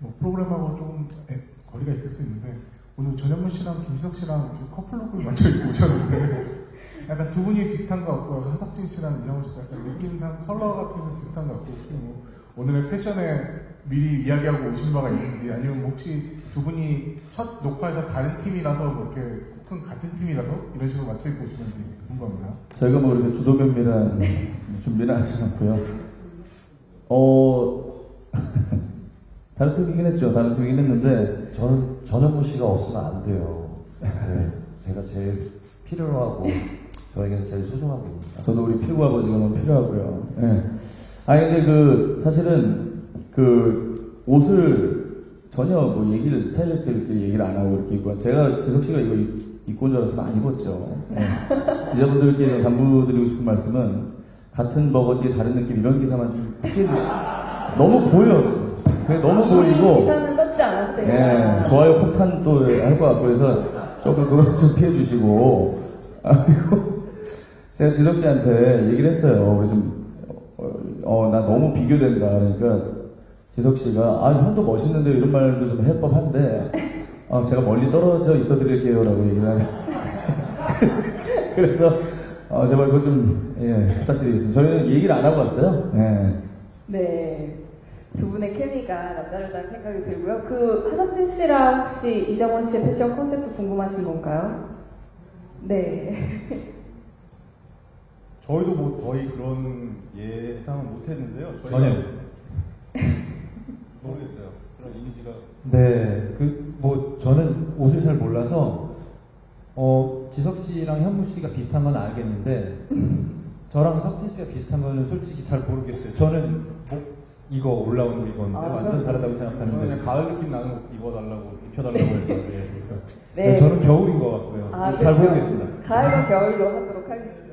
뭐 프로그램하고 조금 애- 거리가 있을 수 있는데 오늘 전현무 씨랑 김희석 씨랑 커플룩을 맞춰 입고 오셨는데 약간 두 분이 비슷한 것 같고 하석진 씨랑 이영호 씨가 약간 느낌상 컬러 같은 게 비슷한 것 같고 뭐 오늘의 패션에 미리 이야기하고 오신 바가 있는지 아니면 뭐 혹시 두 분이 첫 녹화에서 다른 팀이라서 뭐 이렇게 꼭 같은 팀이라서 이런 식으로 맞춰 입고 오시는지 궁금합니다. 저희가 뭐 이렇게 주도면밀한 준비는 하지 않고요. 어, 다른 팀이긴 했죠. 다른 팀이긴 했는데, 저는 전현무 씨가 없으면 안 돼요. 네, 제가 제일 필요하고 저에게는 제일 소중한 분입니다. 저도 우리 피구 아버지가 너무 필요하고요. 예. 아니, 근데 그, 사실은, 그, 옷을 전혀 뭐 얘기를, 스타일리스트 이렇게 얘기를 안 하고 이렇게 입고, 제가, 재석 씨가 이거 입- 입고 온 줄 알아서 많이 입었죠. 예. 기자분들께 당부드리고 싶은 말씀은, 같은 버거지에 다른 느낌 이런 기사만 좀 피해 주시고, 너무 보여, 지금. 그게 너무 보이고, 기사는 떴지 않았어요. 예, 좋아요 폭탄 또 할 것 같고 그래서 조금 그거 좀 피해 주시고 아, 그리고 제가 지석 씨한테 얘기를 했어요. 우리 좀, 어, 어, 나 너무 비교된다. 그러니까 지석 씨가 아, 형도 멋있는데 이런 말도 좀 할 법한데 아, 제가 멀리 떨어져 있어 드릴게요. 라고 얘기를 하는 그래서 어, 제발 그거 좀 예, 부탁드리겠습니다. 저희는 얘기를 안 하고 왔어요. 예. 네. 두 분의 케미가 남다르다는 생각이 들고요. 그 하석진 씨랑 혹시 이정원 씨의 패션 컨셉도 궁금하신 건가요? 네. 저희도 뭐 거의 그런 예상은 못했는데요. 저희가 전혀. 모르겠어요. 그런 이미지가 네, 그, 뭐, 저는 옷을 잘 몰라서, 어, 지석 씨랑 현무 씨가 비슷한 건 알겠는데, 저랑 석진 씨가 비슷한 거는 솔직히 잘 모르겠어요. 저는 뭐, 이거 올라온 거 입었는데, 아, 완전 다르다고 생각하는데, 그냥 가을 느낌 나는 옷 입어달라고 입혀달라고 했었는데 네, 저는 겨울인 것 같고요. 아, 잘 그렇죠. 모르겠습니다. 가을과 겨울로 하도록 하겠습니다.